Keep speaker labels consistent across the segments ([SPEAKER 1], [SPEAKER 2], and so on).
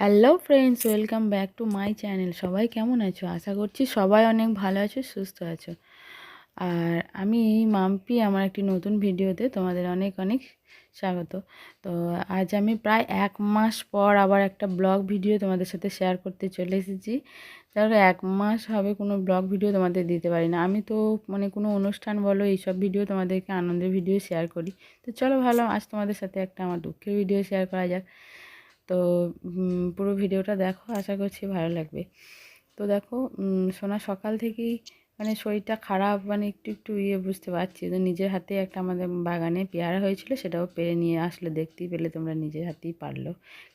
[SPEAKER 1] Hello friends welcome back to my channel সবাই কেমন আছো? আশা করছি সবাই অনেক ভালো আছো, সুস্থ আছো। আর আমি মাম্পি, আমার একটি নতুন ভিডিওতে তোমাদের অনেক অনেক স্বাগত। তো আজ আমি প্রায় এক মাস পর আবার একটা ব্লগ ভিডিও তোমাদের সাথে শেয়ার করতে চলে এসেছি। তাহলে এক মাস হবে কোনো ব্লগ ভিডিও তোমাদের দিতে পারি না। আমি তো মানে কোনো অনুষ্ঠান বলো, এইসব ভিডিও তোমাদেরকে আনন্দের ভিডিও শেয়ার করি। তো চলো ভালো, আজ তোমাদের সাথে একটা আমার দুঃখের ভিডিও শেয়ার করা যাক। তো পুরো ভিডিওটা দেখো, আশা করছি ভালো লাগবে। তো দেখো সোনা সকাল থেকেই মানে শরীরটা খারাপ মানে একটু একটু ইয়ে বুঝতে পারছি তো নিজের হাতে একটা আমাদের বাগানে পেয়ারা হয়েছিল, সেটাও পেরে নিয়ে আসলে দেখতেই পেলে তোমরা নিজের হাতেই পারল।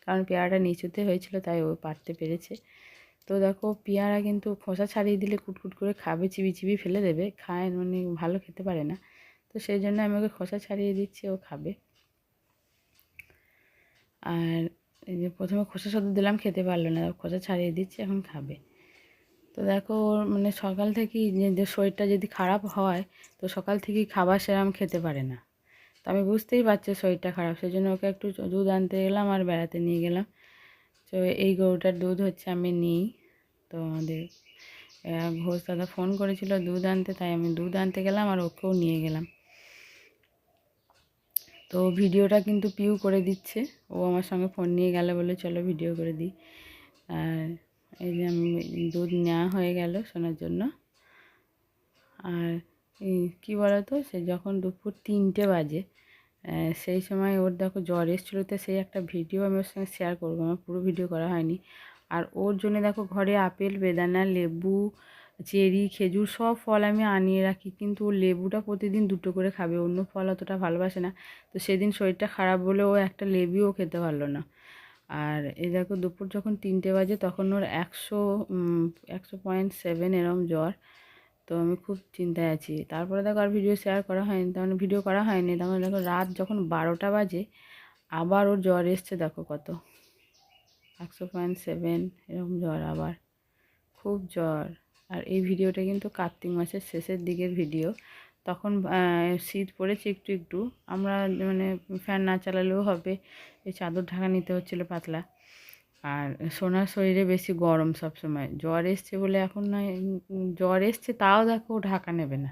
[SPEAKER 1] কারণ পেয়ারাটা নিচুতে হয়েছিল, তাই ও পারতে পেরেছে। তো দেখো, পেয়ারা কিন্তু খোসা ছাড়িয়ে দিলে কুটকুট করে খাবে, চিবি চিবি ফেলে দেবে, খায় মানে ভালো খেতে পারে না। তো সেই জন্য আমি ওকে খোসা ছাড়িয়ে দিচ্ছি, ও খাবে। আর এই যে প্রথমে খোসা শুধু দিলাম, খেতে পারল না। খোসা ছাড়িয়ে দিচ্ছি, এখন খাবে। তো দেখো ওর মানে সকাল থেকেই যে শরীরটা যদি খারাপ হয়, তো সকাল থেকেই খাবার সেরকম খেতে পারে না। তো আমি বুঝতেই পারছি শরীরটা খারাপ সেই জন্য ওকে একটু দুধ আনতে গেলাম আর বেড়াতে নিয়ে গেলাম। তো এই গরুটার দুধ হচ্ছে আমি নিই। তো আমাদের ঘোষ দাদা ফোন করেছিল দুধ আনতে, তাই আমি দুধ আনতে গেলাম আর ওকেও নিয়ে গেলাম। তো ভিডিওটা কিন্তু পিউ করে দিচ্ছে। ও আমার সঙ্গে ফোন নিয়ে গেল বলে, চলো ভিডিও করে দিই। আর এই যে আমি দুধ নেওয়া হয়ে গেল শোনার জন্য। আর কী বলতো, সে যখন দুপুর তিনটে বাজে সেই সময় ওর দেখো জ্বর এসেছিল, তো সেই একটা ভিডিও আমি ওর সঙ্গে শেয়ার করব। আমার পুরো ভিডিও করা হয়নি। আর ওর জন্য দেখো ঘরে আপেল, বেদানা, লেবু চেরি, খেজুর সব ফল আমি আনিয়ে রাখি। কিন্তু ও লেবুটা প্রতিদিন দুটো করে খাবে, অন্য ফল অতটা ভালোবাসে না। তো সেদিন শরীরটা খারাপ বলে ও একটা লেবুও খেতে পারল না। আর এই দেখো দুপুর যখন তিনটে বাজে তখন ওর একশো একশো পয়েন্ট সেভেন এরম জ্বর। তো আমি খুব চিন্তায় আছি। তারপরে দেখো আর ভিডিও শেয়ার করা হয়নি তখন ভিডিও করা হয়নি। তখন দেখো রাত যখন বারোটা বাজে, আবার ওর জ্বর এসছে দেখো কত। একশো পয়েন্ট সেভেন এরকম জ্বর আবার। খুব জ্বর। আর এই ভিডিওটা কিন্তু কার্তিক মাসের শেষের দিকের ভিডিও। তখন শীত পড়েছে একটু একটু। আমরা মানে ফ্যান না চালালেও হবে। এই চাদর ঢাকা নিতে হচ্ছিল পাতলা। আর সোনার শরীরে বেশি গরম সব সময় জ্বর এসছে বলে এখন নয় জ্বর এসছে তাও দেখো ঢাকা নেবে না।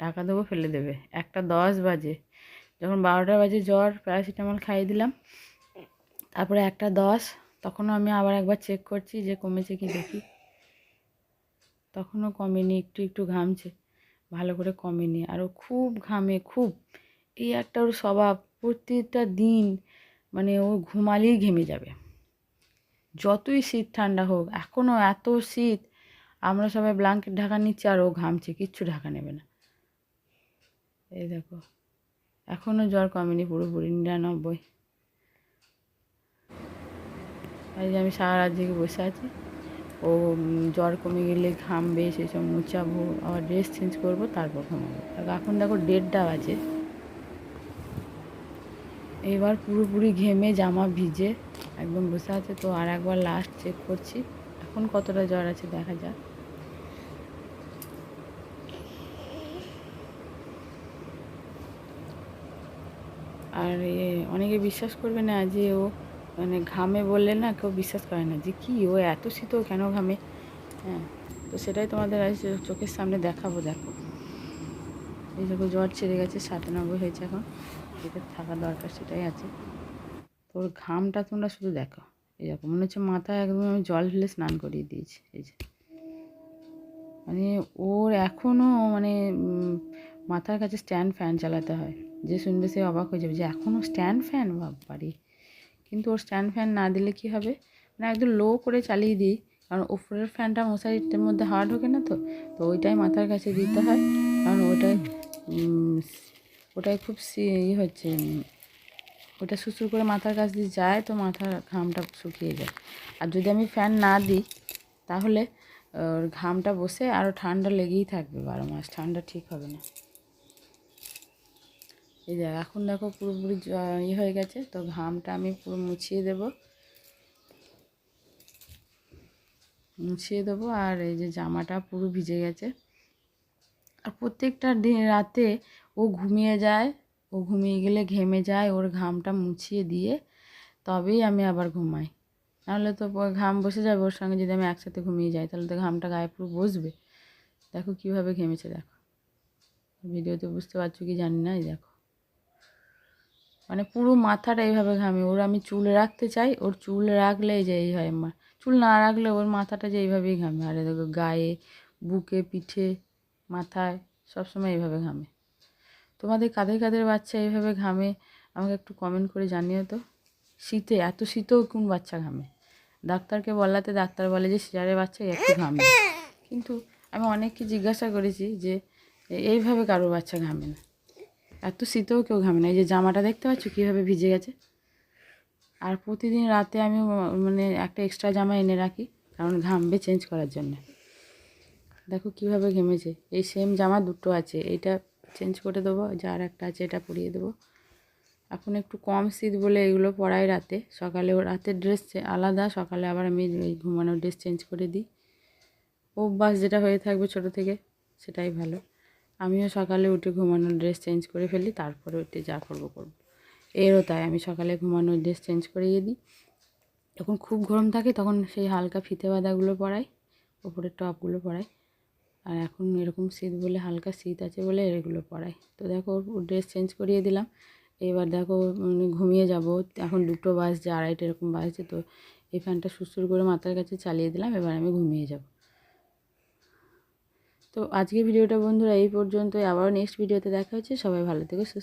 [SPEAKER 1] ঢাকা দেবো, ফেলে দেবে। একটা দশ বাজে। যখন বারোটা বাজে জ্বর, প্যারাসিটামল খাইয়ে দিলাম। তারপরে একটা দশ। তখনও আমি আবার একবার চেক করছি যে কমেছে কি দেখি। তখনও কমেনি, একটু একটু ঘামছে। ভালো করে কমেনি। আরও খুব ঘামে, খুব। এই একটা ওর স্বভাব, প্রতিটা দিন মানে ও ঘুমালেই ঘেমে যাবে। যতই শীত ঠান্ডা হোক, এখনও এত শীত, আমরা সবাই ব্ল্যাঙ্কেট ঢাকা নিচ্ছি আর ও ঘামছে, কিচ্ছু ঢাকা নেবে না। এই দেখো, এখনও জ্বর কমেনি পুরোপুরি, নিরানব্বই। যে আমি সারা রাত জেগে বসে আছি। ও জ্বর কমে গেলে ঘামবে, সেসব মুচাবো আবার ড্রেস চেঞ্জ করব, তারপর ঘুমাবো। এখন দেখো দেড়টা বাজে এবার পুরোপুরি ঘেমে জামা ভিজে একদম বসে আছে, তো আর একবার লাস্ট চেক করছি। এখন কতটা জ্বর আছে দেখা যাক। আর অনেকে বিশ্বাস করবে না যে ও মানে ঘামে বললে না কেউ বিশ্বাস করে না যে কি ও এত শীত কেন ঘামে? হ্যাঁ তো সেটাই তোমাদের আজ চোখের সামনে দেখাবো, দেখো। এই দেখো, জ্বর ছেড়ে গেছে সাতানব্বই হয়েছে এখন। যেটা থাকা দরকার, সেটাই আছে। তোর ঘামটা তোমরা শুধু দেখো। এই দেখো, মনে হচ্ছে মাথা একদম আমি জল ঢেলে স্নান করিয়ে দিয়েছি, এই যে। মানে ওর এখনও মানে মাথার কাছে স্ট্যান্ড ফ্যান চালাতে হয়। যে শুনবে সে অবাক হয়ে যাবে যে এখনও স্ট্যান্ড ফ্যান বাড়ি কিন্তু ওর স্ট্যান্ড ফ্যান না দিলে কী হবে? মানে একদম লো করে চালিয়ে দিই। কারণ ওপরের ফ্যানটা মশারিটার মধ্যে হাওয়া ঢোকে না তো? তো ওইটাই মাথার কাছে দিতে হয়। কারণ ওটাই ওটাই খুব ইয়ে হচ্ছে ওটা সুসুর করে মাথার কাছ দিয়ে যায় তো মাথার ঘামটা শুকিয়ে যায়। আর যদি আমি ফ্যান না দিই, তাহলে ঘামটা বসে আরও ঠান্ডা লেগেই থাকবে বারো মাস। ঠান্ডা ঠিক হবে না। এই দেখ এখন দেখো পুরোপুরি ইয়ে হয়ে গেছে, তো ঘামটা আমি পুরো মুছিয়ে দেব। মুছিয়ে দেবো আর এই যে জামাটা পুরো ভিজে গেছে। আর প্রত্যেকটা দিন রাতে ও ঘুমিয়ে যায়, ও ঘুমিয়ে গেলে ঘেমে যায়, ওর ঘামটা মুছিয়ে দিয়ে তবেই আমি আবার ঘুমাই। নাহলে তো ঘাম বসে যাবে, ওর সঙ্গে যদি আমি একসাথে ঘুমিয়ে যাই, তাহলে তো ঘামটা গায়ে পুরো বসবে। দেখো কীভাবে ঘেমেছে, দেখো। ভিডিওতে বুঝতে পারছ কি জানি না, এই দেখো। মানে পুরো মাথাটা এইভাবে ঘামে। ওর আমি চুল রাখতে চাই, ওর চুল রাখলে এই যে এই হয় আমার। চুল না রাখলে ওর মাথাটা যে এইভাবেই ঘামে। আরে দেখো, গায়ে, বুকে, পিঠে, মাথায়, সবসময় এইভাবে ঘামে। তোমাদের কাদের কাদের বাচ্চা এইভাবে ঘামে, আমাকে একটু কমেন্ট করে জানিও তো। শীতে, এত শীতেও কোন বাচ্চা ঘামে? ডাক্তারকে বলাতে ডাক্তার বলে যে সিজারের বাচ্চা একটু ঘামে। কিন্তু আমি অনেককে জিজ্ঞাসা করেছি যে, এইভাবে কারোর বাচ্চা ঘামে না। এত শীতেও কেউ ঘামে না। এই যে জামাটা দেখতে পাচ্ছ কীভাবে ভিজে গেছে? আর প্রতিদিন রাতে আমি মানে একটা এক্সট্রা জামা এনে রাখি, কারণ ঘামবে চেঞ্জ করার জন্য। দেখো কীভাবে ঘেমেছে। এই সেম জামা দুটো আছে। এইটা চেঞ্জ করে দেবো যে আর একটা আছে, এটা পরিয়ে দেবো। এখন একটু কম শীত বলে এগুলো পরাই রাতে। সকালে ও রাতের ড্রেস আলাদা, সকালে আবার আমি ওই ঘুমানোর ড্রেস চেঞ্জ করে দিই। অভ্যাস যেটা হয়ে থাকবে ছোটো থেকে, সেটাই ভালো। আমিও সকালে উঠে ঘুমানোর ড্রেস চেঞ্জ করে ফেলি, তারপরে উঠে যা করব করব। এরও তাই, আমি সকালে ঘুমানোর ড্রেস চেঞ্জ করিয়ে দিই। যখন খুব গরম থাকে তখন সেই হালকা ফিতে বাঁধাগুলো পরাই, ওপরের টপগুলো পরাই। আর এখন এরকম শীত বলে হালকা শীত আছে বলে এগুলো পরাই। তো দেখো ড্রেস চেঞ্জ করিয়ে দিলাম। এবার দেখো মানে ঘুমিয়ে যাব। এখন দুটো বাজছে, আড়াইটা এরকম বাজছে, তো এই ফ্যানটা সুস্থর করে মাথার কাছে চালিয়ে দিলাম, এবার আমি ঘুমিয়ে যাব। তো আজকে ভিডিওটা বন্ধুরা এই পর্যন্তই। আবারও নেক্সট ভিডিওতে দেখা হচ্ছে। সবাই ভালো থেকো, সুস্থ